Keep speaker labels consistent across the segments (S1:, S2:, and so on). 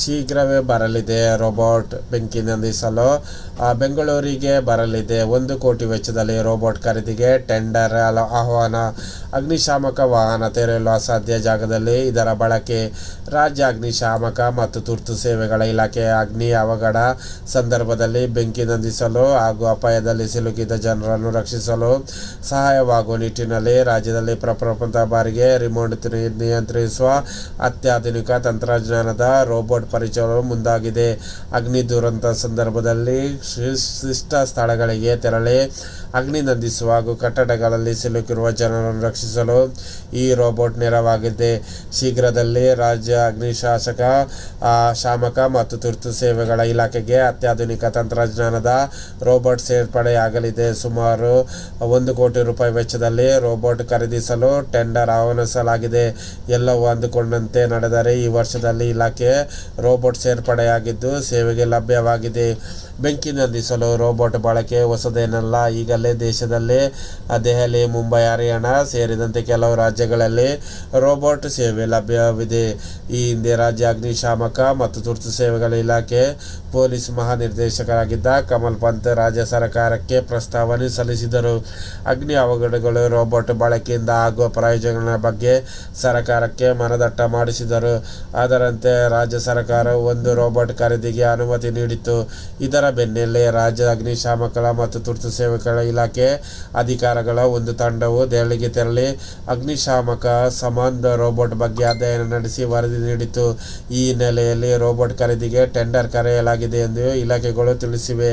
S1: ಶೀಘ್ರವೇ ಬರಲಿದೆ. ರೋಬೋಟ್ ಬೆಂಕಿ ನಂದಿಸಲು ಬೆಂಗಳೂರಿಗೆ ಬರಲಿದೆ. ಒಂದು ಕೋಟಿ ವೆಚ್ಚದಲ್ಲಿ ರೋಬೋಟ್ ಖರೀದಿಗೆ ಟೆಂಡರ್ ಆಹ್ವಾನ. ಅಗ್ನಿಶಾಮಕ ವಾಹನ ತೆರೆಯಲು ಅಸಾಧ್ಯ ಜಾಗದಲ್ಲಿ ಇದರ ಬಳಕೆ. ರಾಜ್ಯ ಅಗ್ನಿಶಾಮಕ ಮತ್ತು ತುರ್ತು ಸೇವೆಗಳ ಇಲಾಖೆ ಅಗ್ನಿ ಅವಘಡ ಸಂದರ್ಭದಲ್ಲಿ ಬೆಂಕಿ ನಂದಿಸಲು ಹಾಗೂ ಅಪಾಯದಲ್ಲಿ ಸಿಲುಕಿದ ಜನರನ್ನು ರಕ್ಷಿಸಲು ಸಹಾಯವಾಗುವ ನಿಟ್ಟಿನಲ್ಲಿ ರಾಜ್ಯದಲ್ಲಿ ಪ್ರಪ್ರಥಮ ಬಾರಿಗೆ ರಿಮೋಟ್ ನಿಯಂತ್ರಿಸುವ ಅತ್ಯಾಧುನಿಕ ತಂತ್ರಜ್ಞಾನದ ರೋಬೋಟ್ ಪರಿಚಯಲು ಮುಂದಾಗಿದೆ. ಅಗ್ನಿ ದುರಂತ ಸಂದರ್ಭದಲ್ಲಿ ಶಿಷ್ಟ ಸ್ಥಳಗಳಿಗೆ ತೆರಳಿ ಅಗ್ನಿ ನಂದಿಸುವ ಹಾಗೂ ಕಟ್ಟಡಗಳಲ್ಲಿ ಸಿಲುಕಿರುವ ಜನರನ್ನು ರಕ್ಷಿಸಲು ಈ ರೋಬೋಟ್ ನೆರವಾಗಿದೆ. ಶೀಘ್ರದಲ್ಲಿ ರಾಜ್ಯ ಅಗ್ನಿಶಾಸಕ ಶಾಮಕ ಮತ್ತು ತುರ್ತು ಸೇವೆಗಳ ಇಲಾಖೆಗೆ ಅತ್ಯಾಧುನಿಕ ತಂತ್ರಜ್ಞಾನದ ರೋಬೋಟ್ ಸೇರ್ಪಡೆಯಾಗಲಿದೆ. ಸುಮಾರು ಒಂದು ಕೋಟಿ ರೂಪಾಯಿ ವೆಚ್ಚದಲ್ಲಿ ರೋಬೋಟ್ ಖರೀದಿಸಲು ಟೆಂಡರ್ ಆಹ್ವಾನಿಸಲಾಗಿದೆ. ಎಲ್ಲವೂ ಅಂದುಕೊಂಡಂತೆ ನಡೆದರೆ ಈ ವರ್ಷದಲ್ಲಿ ಇಲಾಖೆ ರೋಬೋಟ್ ಸೇರ್ಪಡೆಯಾಗಿದ್ದು ಸೇವೆಗೆ ಲಭ್ಯವಾಗಿದೆ. ಬೆಂಕಿ ನಂದಿಸಲು ರೋಬೋಟ್ ಬಳಕೆ ಹೊಸದೇನಲ್ಲ. ಈಗಲೇ ದೇಶದಲ್ಲಿ ದೆಹಲಿ, ಮುಂಬೈ, ಹರಿಯಾಣ ಸೇರಿದಂತೆ ಕೆಲವು ರಾಜ್ಯಗಳಲ್ಲಿ ರೋಬೋಟ್ ಸೇವೆ ಲಭ್ಯವಿದೆ. ಈ ಹಿಂದೆ ರಾಜ್ಯ ಅಗ್ನಿಶಾಮಕ ಮತ್ತು ತುರ್ತು ಸೇವೆಗಳ ಇಲಾಖೆ ಪೊಲೀಸ್ ಮಹಾನಿರ್ದೇಶಕರಾಗಿದ್ದ ಕಮಲ್ ಪಂತ್ ರಾಜ್ಯ ಸರ್ಕಾರಕ್ಕೆ ಪ್ರಸ್ತಾವನೆ ಸಲ್ಲಿಸಿದರು. ಅಗ್ನಿ ಅವಘಡಗಳು ರೋಬೋಟ್ ಬಳಕೆಯಿಂದ ಆಗುವ ಪ್ರಯೋಜನಗಳ ಬಗ್ಗೆ ಸರ್ಕಾರಕ್ಕೆ ಮನದಟ್ಟ ಮಾಡಿಸಿದರು. ಅದರಂತೆ ರಾಜ್ಯ ಸರ್ಕಾರ ಒಂದು ರೋಬೋಟ್ ಖರೀದಿಗೆ ಅನುಮತಿ ನೀಡಿತ್ತು. ಇದರ ಬೆನ್ನಲ್ಲೇ ರಾಜ್ಯ ಅಗ್ನಿಶಾಮಕ ಮತ್ತು ತುರ್ತು ಸೇವೆಗಳ ಇಲಾಖೆ ಅಧಿಕಾರಿಗಳ ಒಂದು ತಂಡವು ದೆಹಲಿಗೆ ತೆರಳಿ ಅಗ್ನಿಶಾಮಕ ಸಂಬಂಧ ರೋಬೋಟ್ ಬಗ್ಗೆ ಅಧ್ಯಯನ ನಡೆಸಿ ವರದಿ ನೀಡಿತು ಈ ಹಿನ್ನೆಲೆಯಲ್ಲಿ ರೋಬೋಟ್ ಖರೀದಿಗೆ ಟೆಂಡರ್ ಕರೆಯಲಾಗಿದೆ ಎಂದು ಇಲಾಖೆಗಳು ತಿಳಿಸಿವೆ.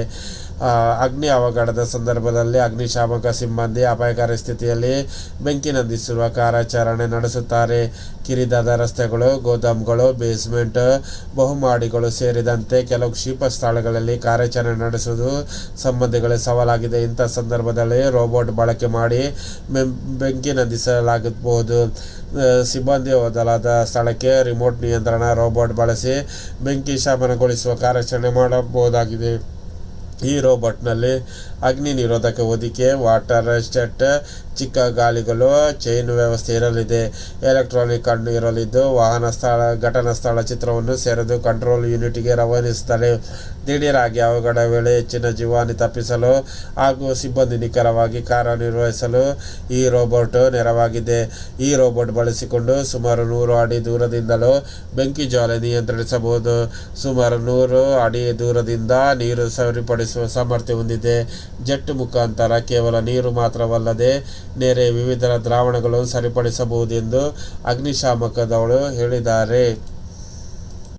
S1: ಅಗ್ನಿ ಅವಘಡದ ಸಂದರ್ಭದಲ್ಲಿ ಅಗ್ನಿಶಾಮಕ ಸಿಬ್ಬಂದಿ ಅಪಾಯಕಾರಿ ಸ್ಥಿತಿಯಲ್ಲಿ ಬೆಂಕಿ ನಂದಿಸುವ ಕಾರ್ಯಾಚರಣೆ ನಡೆಸುತ್ತಾರೆ. ಕಿರಿದಾದ ರಸ್ತೆಗಳು, ಗೋದಾಮುಗಳು ಬೇಸ್ಮೆಂಟ್ ಬಹುಮಾಡಿಗಳು ಸೇರಿದಂತೆ ಕೆಲವು ಕ್ಷಿಪ ಸ್ಥಳಗಳಲ್ಲಿ ಕಾರ್ಯಾಚರಣೆ ನಡೆಸುವುದು ಸಂಬಂಧಿಗಳ ಸವಾಲಾಗಿದೆ. ಇಂಥ ಸಂದರ್ಭದಲ್ಲಿ ರೋಬೋಟ್ ಬಳಕೆ ಮಾಡಿ ಬೆಂಕಿ ನಂದಿಸಲಾಗಬಹುದು. ಸಿಬ್ಬಂದಿ ಹೋದಲಾದ ಸ್ಥಳಕ್ಕೆ ರಿಮೋಟ್ ನಿಯಂತ್ರಣ, ರೋಬೋಟ್ ಬಳಸಿ ಬೆಂಕಿ ಶಾಮನಗೊಳಿಸುವ ಕಾರ್ಯಾಚರಣೆ ಮಾಡಬಹುದಾಗಿದೆ. ಈ ರೋಬೋಟ್ನಲ್ಲಿ ಅಗ್ನಿ ನಿರೋಧಕ ಹೊದಿಕೆ, ವಾಟರ್ ಸ್ಟೆಟ್ ಚಿಕ್ಕ ಗಾಲಿಗಳು ಚೈನ್ ವ್ಯವಸ್ಥೆ ಇರಲಿದೆ. ಎಲೆಕ್ಟ್ರಾನಿಕ್ ಕಣ್ಣು ಇರಲಿದ್ದು, ವಾಹನ ಸ್ಥಳ, ಘಟನಾ ಸ್ಥಳ ಚಿತ್ರವನ್ನು ಸೆರೆದು ಕಂಟ್ರೋಲ್ ಯೂನಿಟ್ಗೆ ರವಾನಿಸುತ್ತಾರೆ ದಿಢೀರಾಗಿ ಅವಘಡ ವೇಳೆ ಹೆಚ್ಚಿನ ಜೀವಾನಿ ತಪ್ಪಿಸಲು ಹಾಗೂ ಸಿಬ್ಬಂದಿ ನಿಖರವಾಗಿ ಕಾರ್ಯನಿರ್ವಹಿಸಲು ಈ ರೋಬೋಟ್ ನೆರವಾಗಿದೆ. ಈ ರೋಬೋಟ್ ಬಳಸಿಕೊಂಡು ಸುಮಾರು ನೂರು ಅಡಿ ದೂರದಿಂದಲೂ ಬೆಂಕಿ ಜ್ವಾಲೆ ನಿಯಂತ್ರಿಸಬಹುದು. ಸುಮಾರು ನೂರು ಅಡಿ ದೂರದಿಂದ ನೀರು ಸರಿಪಡಿಸುವ ಸಾಮರ್ಥ್ಯ ಹೊಂದಿದೆ. ಜೆಟ್ ಮುಖಾಂತರ ಕೇವಲ ನೀರು ಮಾತ್ರವಲ್ಲದೆ ನೆರೆ ವಿವಿಧ ದ್ರಾವಣಗಳನ್ನು ಸರಿಪಡಿಸಬಹುದು ಎಂದು ಅಗ್ನಿಶಾಮಕ ದಳಗಳು ಹೇಳಿದ್ದಾರೆ.